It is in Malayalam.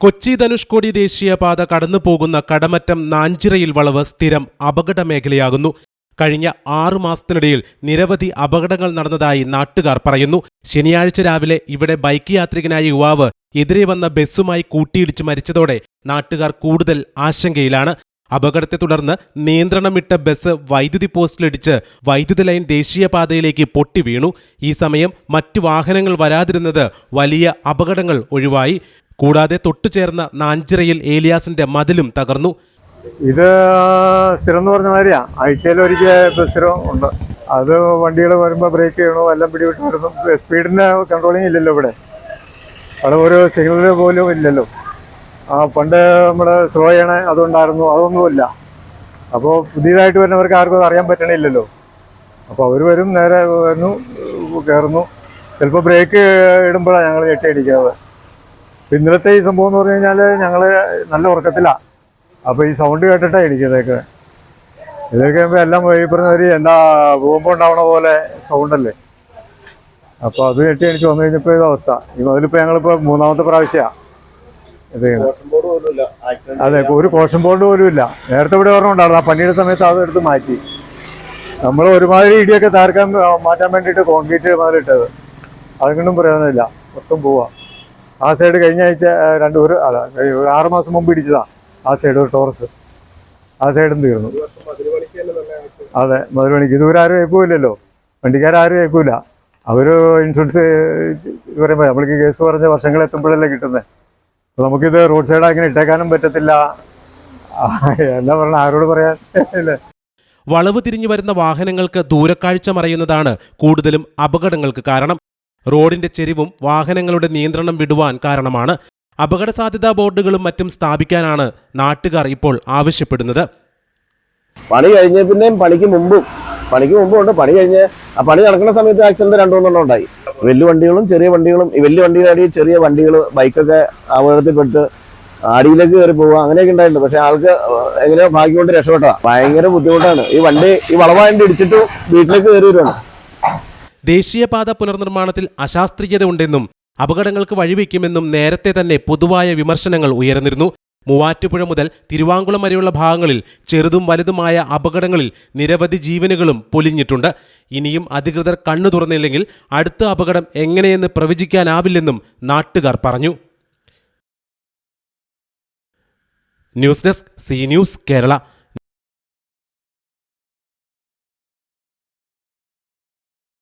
കൊച്ചി ധനുഷ്കോടി ദേശീയപാത കടന്നു പോകുന്ന കടമറ്റം നാഞ്ചിറയിൽ വളവ് സ്ഥിരം അപകട മേഖലയാകുന്നു കഴിഞ്ഞ ആറു മാസത്തിനിടയിൽ നിരവധി അപകടങ്ങൾ നടന്നതായി നാട്ടുകാർ പറയുന്നു. ശനിയാഴ്ച രാവിലെ ഇവിടെ ബൈക്ക് യാത്രികനായ യുവാവ് എതിരെ വന്ന ബസ്സുമായി കൂട്ടിയിടിച്ച് മരിച്ചതോടെ നാട്ടുകാർ കൂടുതൽ ആശങ്കയിലാണ്. അപകടത്തെ തുടർന്ന് നിയന്ത്രണമിട്ട ബസ് വൈദ്യുതി പോസ്റ്റിലിടിച്ച് വൈദ്യുതി ലൈൻ ദേശീയപാതയിലേക്ക് പൊട്ടി വീണു. ഈ സമയം മറ്റു വാഹനങ്ങൾ വരാതിരുന്നത് വലിയ അപകടങ്ങൾ ഒഴിവായി. കൂടാതെ തൊട്ടുചേർന്ന നാഞ്ചിറയിൽ ഏലിയാസിന്റെ മതിലും തകർന്നു. ഇത് സ്ഥിരം എന്ന് പറഞ്ഞ മാതിരിയാ. ആഴ്ചയിൽ ഒരിക്കൽ സ്ഥിരം ഉണ്ട്. അത് വണ്ടികൾ വരുമ്പോൾ ബ്രേക്ക് ചെയ്യണോ എല്ലാം പിടിവിട്ട് വരുന്നു സ്പീഡിന് കൺട്രോളിങ് ഇല്ലല്ലോ ഇവിടെ. അവിടെ ഒരു സിഗ്നൽ പോലും ഇല്ലല്ലോ. ആ പണ്ട് നമ്മൾ സ്ലോ ചെയ്യണേ അതുണ്ടായിരുന്നു അതൊന്നുമില്ല. അപ്പോൾ പുതിയതായിട്ട് വരുന്നവർക്ക് ആർക്കും അത് അറിയാൻ പറ്റണില്ലല്ലോ. അപ്പോൾ അവർ വരും നേരെ വരുന്നു കയറുന്നു. ചിലപ്പോൾ ബ്രേക്ക് ഇടുമ്പോഴാണ് ഞങ്ങൾ ഞെട്ടി അടിക്കുന്നത് ഇപ്പം ഇന്നലത്തെ ഈ സംഭവം എന്ന് പറഞ്ഞു കഴിഞ്ഞാൽ ഞങ്ങൾ നല്ല ഉറക്കത്തിലാണ് അപ്പോൾ ഈ സൗണ്ട് കേട്ടിട്ടാണ് ഇരിക്കുന്നതൊക്കെ. ഇതൊക്കെ ആകുമ്പോൾ എല്ലാം ഈ പറഞ്ഞവർ എന്താ ഭൂകമ്പം ഉണ്ടാവണ പോലെ സൗണ്ടല്ലേ അപ്പോൾ അത് കെട്ടി എനിക്ക് വന്നു കഴിഞ്ഞപ്പോൾ ഇത് അവസ്ഥ. ഈ അതിലിപ്പോൾ ഞങ്ങളിപ്പോൾ മൂന്നാമത്തെ പ്രാവശ്യമാണ് ഇത്. അതെ ഒരു കോഷൻ ബോർഡ് പോലും ഇല്ല. നേരത്തെ ഇവിടെ ഓർമ്മ ഉണ്ടായിരുന്നു. ആ പണിയുടെ സമയത്ത് അത് എടുത്ത് മാറ്റി. നമ്മൾ ഒരുമാതിരി ഇടിയൊക്കെ താർക്കാൻ മാറ്റാൻ വേണ്ടിയിട്ട് കോൺക്രീറ്റ് മാറിയിട്ടത് അതുകൊണ്ടും പ്രയോജനമില്ല. മൊത്തം പോവാ. ആ സൈഡ് കഴിഞ്ഞ ആഴ്ച രണ്ട് ഒരു അല്ല ഒരു ആറ് മാസം മുമ്പ് ഇടിച്ചതാ. ആ സൈഡ് ഒരു ടോറസ്. ആ സൈഡും തീർന്നു? അതെ മധുരമണിക്ക്. ഇതുവരെ ആരും കേൾക്കൂലല്ലോ വണ്ടിക്കാരും കേൾക്കൂല അവർ ഇൻഷുറൻസ് പറയുമ്പോൾ നമ്മൾക്ക് കേസ് പറഞ്ഞ വർഷങ്ങൾ എത്തുമ്പോഴല്ലേ കിട്ടുന്നത് നമുക്കിത് റോഡ് സൈഡ് അങ്ങനെ ഇട്ടേക്കാനും പറ്റത്തില്ല. എന്താ പറഞ്ഞ ആരോട് പറയാൻ? അല്ലേ? വളവ് തിരിഞ്ഞു വരുന്ന വാഹനങ്ങൾക്ക് ദൂരക്കാഴ്ച മറയുന്നതാണ് കൂടുതലും അപകടങ്ങൾക്ക് കാരണം. റോഡിന്റെ ചെരിവും വാഹനങ്ങളുടെ നിയന്ത്രണം വിടുവാൻ കാരണമാണ്. അപകട സാധ്യതാ ബോർഡുകളും മറ്റും സ്ഥാപിക്കാനാണ് നാട്ടുകാർ ഇപ്പോൾ ആവശ്യപ്പെടുന്നത്. പണി കഴിഞ്ഞ പിന്നെയും പണിക്ക് മുമ്പും പണിക്ക് മുമ്പും ഉണ്ട് പണി കഴിഞ്ഞ് ആ പണി നടക്കുന്ന സമയത്ത് ആക്സിഡന്റ് രണ്ടു ഉണ്ടായി. വലിയ വണ്ടികളും ചെറിയ വണ്ടികളും ഈ വലിയ വണ്ടിയുടെ ചെറിയ വണ്ടികൾ ബൈക്കൊക്കെ അപകടത്തിൽപ്പെട്ട് അടിയിലേക്ക് കയറി പോവുക അങ്ങനെയൊക്കെ ഉണ്ടായിട്ടുണ്ട്. പക്ഷെ ആൾക്ക് എങ്ങനെയോ ഭാഗ്യം കൊണ്ട് രക്ഷപ്പെട്ടതാണ് ഭയങ്കര ബുദ്ധിമുട്ടാണ്. ഈ വണ്ടി ഈ വളവാണ്ടി ഇടിച്ചിട്ട് വീട്ടിലേക്ക് കയറി വരുവാണ്. ദേശീയപാത പുനർനിർമ്മാണത്തിൽ അശാസ്ത്രീയത ഉണ്ടെന്നും അപകടങ്ങൾക്ക് വഴിവെക്കുമെന്നും നേരത്തെ തന്നെ പൊതുവായ വിമർശനങ്ങൾ ഉയർന്നിരുന്നു. മൂവാറ്റുപുഴ മുതൽ തിരുവാങ്കുളം വരെയുള്ള ഭാഗങ്ങളിൽ ചെറുതും വലുതുമായ അപകടങ്ങളിൽ നിരവധി ജീവനുകളും പൊലിഞ്ഞിട്ടുണ്ട്. ഇനിയും അധികൃതർ കണ്ണു തുറന്നില്ലെങ്കിൽ അടുത്ത അപകടം എങ്ങനെയെന്ന് പ്രവചിക്കാനാവില്ലെന്നും നാട്ടുകാർ പറഞ്ഞു. News desk C news Kerala.